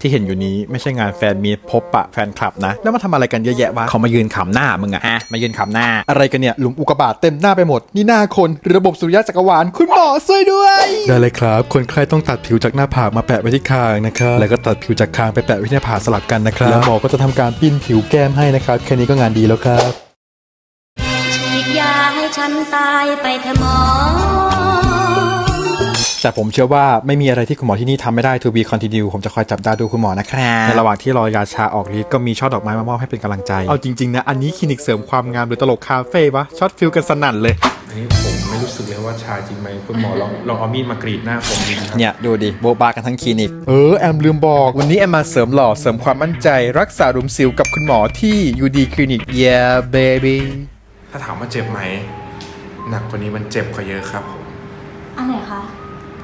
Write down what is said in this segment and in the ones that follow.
ที่เห็นอยู่นี้ไม่ใช่งานแฟนมีตพบปะแฟนคลับนะ แล้วมาทำอะไรกันเยอะแยะวะเขามายืนขำหน้ามึงอะฮะมายืนขำหน้า อะไรกันเนี่ยหลุมอุกกาบาตเต็มหน้าไปหมด นี่หน้าคนหรือระบบสุริยะจักรวาลคุณหมอช่วยด้วย ได้เลยครับ คนไข้ต้องตัดผิวจากหน้าผากมาแปะไว้ที่คางนะครับแล้วก็ตัดผิวจากคางไปแปะไว้ที่หน้าผากสลับกันนะครับแล้วหมอก็จะทำการปิ้นผิวแก้มให้นะครับแค่นี้ก็งานดีแล้วครับฉีดยาให้ฉันตายไปเถอะหมอ แต่ผมเชื่อว่าไม่มีอะไรที่คุณหมอที่นี่ทำไม่ได้ to be continue ผมจะคอยจับตาดูคุณหมอนะครับในระหว่างที่รอยาชาออกฤทธิ์ก็มีช่อดอกไม้มามอบให้เป็นกำลังใจ เอาจริงๆนะ อันนี้คลินิกเสริมความงามหรือตลกคาเฟ่ปะช็อตฟิลกันสนั่นเลยอันนี้ผมไม่รู้สึกเลยว่าชาจริงไหมคุณหมอลองลองเอามีดมากรีดหน้าผมดูนะครับเนี่ยดูดิโบบากันทั้งคลินิก เออ แอมลืมบอก วันนี้แอมมาเสริมหล่อเสริมความมั่นใจ รักษารุมสิวกับคุณหมอที่ UD คลินิก yeah baby ถ้าถามว่าเจ็บไหมหนักกว่านี้มันเจ็บกว่าเยอะครับผมอันไหนคะ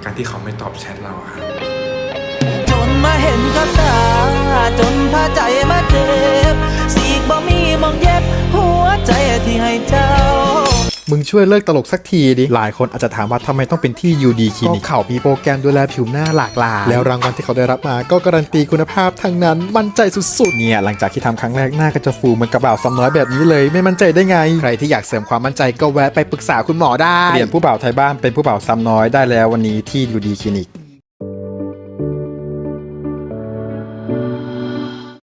การที่เขาไม่ตอบแชทเราอะครับจนมาเห็นกับตา จนพาใจมาเจ็บสีกบ่มีมองเย็บ หัวใจที่ให้เจ้า มึงช่วยเลิกตลกสักทีดิ หลายคนอาจจะถามว่าทำไมต้องเป็นที่ UD คลินิกเขามีโปรแกรมดูแลผิวหน้าหลากหลาย แล้วรางวัลที่เขาได้รับมาก็การันตีคุณภาพทั้งนั้น มั่นใจสุดๆ เนี่ย หลังจากที่ทำครั้งแรกหน้าก็จะฟูเหมือนกระเบ่าวซ้ำน้อยแบบนี้เลย ไม่มั่นใจได้ไง ใครที่อยากเสริมความมั่นใจก็แวะไปปรึกษาคุณหมอได้ เปลี่ยนผู้บ่าวไทยบ้านเป็นผู้บ่าวซ้ำน้อยได้แล้ววันนี้ที่ UD คลินิก